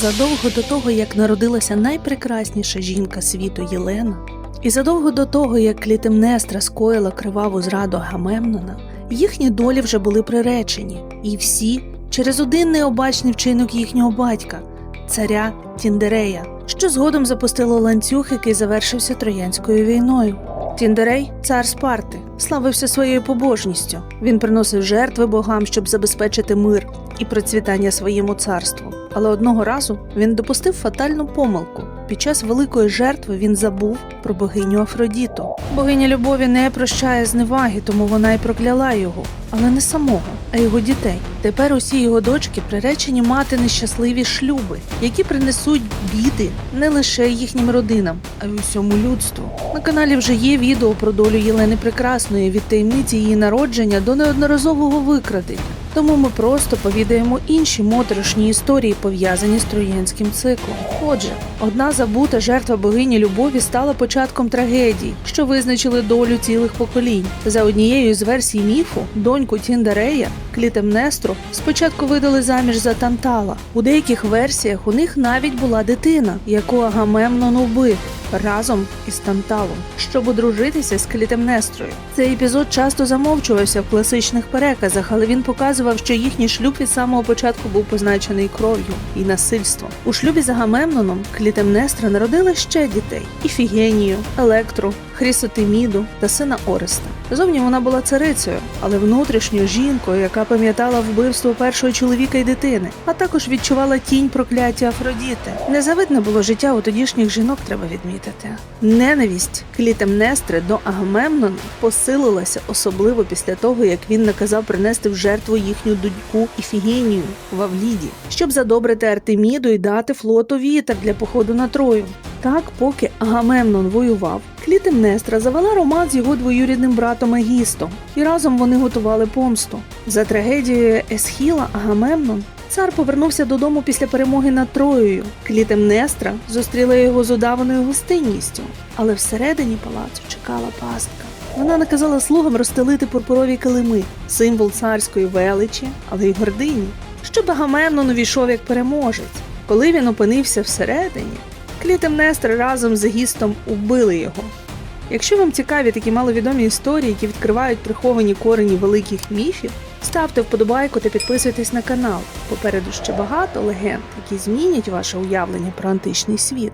Задовго до того, як народилася найпрекрасніша жінка світу Єлена, і задовго до того, як Клітемнестра скоїла криваву зраду Гамемнона, їхні долі вже були приречені, і всі через один необачний вчинок їхнього батька, царя Тіндерея, що згодом запустило ланцюг, який завершився Троянською війною. Тіндерей, цар Спарти, славився своєю побожністю. Він приносив жертви богам, щоб забезпечити мир і процвітання своєму царству. Але одного разу він допустив фатальну помилку. Під час великої жертви він забув про богиню Афродіту. Богиня любові не прощає зневаги, тому вона й прокляла його, але не самого, а його дітей. Тепер усі його дочки приречені мати нещасливі шлюби, які принесуть біди не лише їхнім родинам, а й усьому людству. На каналі вже є відео про долю Єлени Прекрасної від таємниці її народження до неодноразового викрадення. Тому ми просто повідаємо інші моторошні історії, пов'язані з троянським циклом. Отже, одна забута жертва богині любові стала початком трагедії, що визначили долю цілих поколінь. За однією з версій міфу, доньку Тіндарея, Клітемнестру, спочатку видали заміж за Тантала. У деяких версіях у них навіть була дитина, яку Агамемнон убив. Разом із Танталом, щоб одружитися з Клітемнестрою. Цей епізод часто замовчувався в класичних переказах, але він показував, що їхній шлюб від самого початку був позначений кров'ю і насильством. У шлюбі з Агамемноном Клітемнестра народила ще дітей: Іфігенію, Електру, Хрісотиміду та сина Ореста. Зовні вона була царицею, але внутрішньо жінкою, яка пам'ятала вбивство першого чоловіка і дитини, а також відчувала тінь прокляття Афродіти. Незавидне було життя у тодішніх жінок, треба відмітити. Ненависть Клітемнестри до Агамемнона посилилася особливо після того, як він наказав принести в жертву їхню доньку Іфігенію в Авліді, щоб задобрити Артеміду і дати флоту вітер для походу на Трою. Так, поки Агамемнон воював, Клітемнестра завела роман з його двоюрідним братом Егістом, і разом вони готували помсту. За трагедією Есхіла Агамемнон цар повернувся додому після перемоги над Троєю. Клітемнестра зустріла його з удаваною гостинністю, але всередині палацу чекала пастка. Вона наказала слугам розстелити пурпурові килими, символ царської величі, але й гордині, щоб Агамемнон увійшов як переможець. Коли він опинився всередині, Клітемнестра разом з гістом убили його. Якщо вам цікаві такі маловідомі історії, які відкривають приховані корені великих міфів, ставте вподобайку та підписуйтесь на канал. Попереду ще багато легенд, які змінять ваше уявлення про античний світ.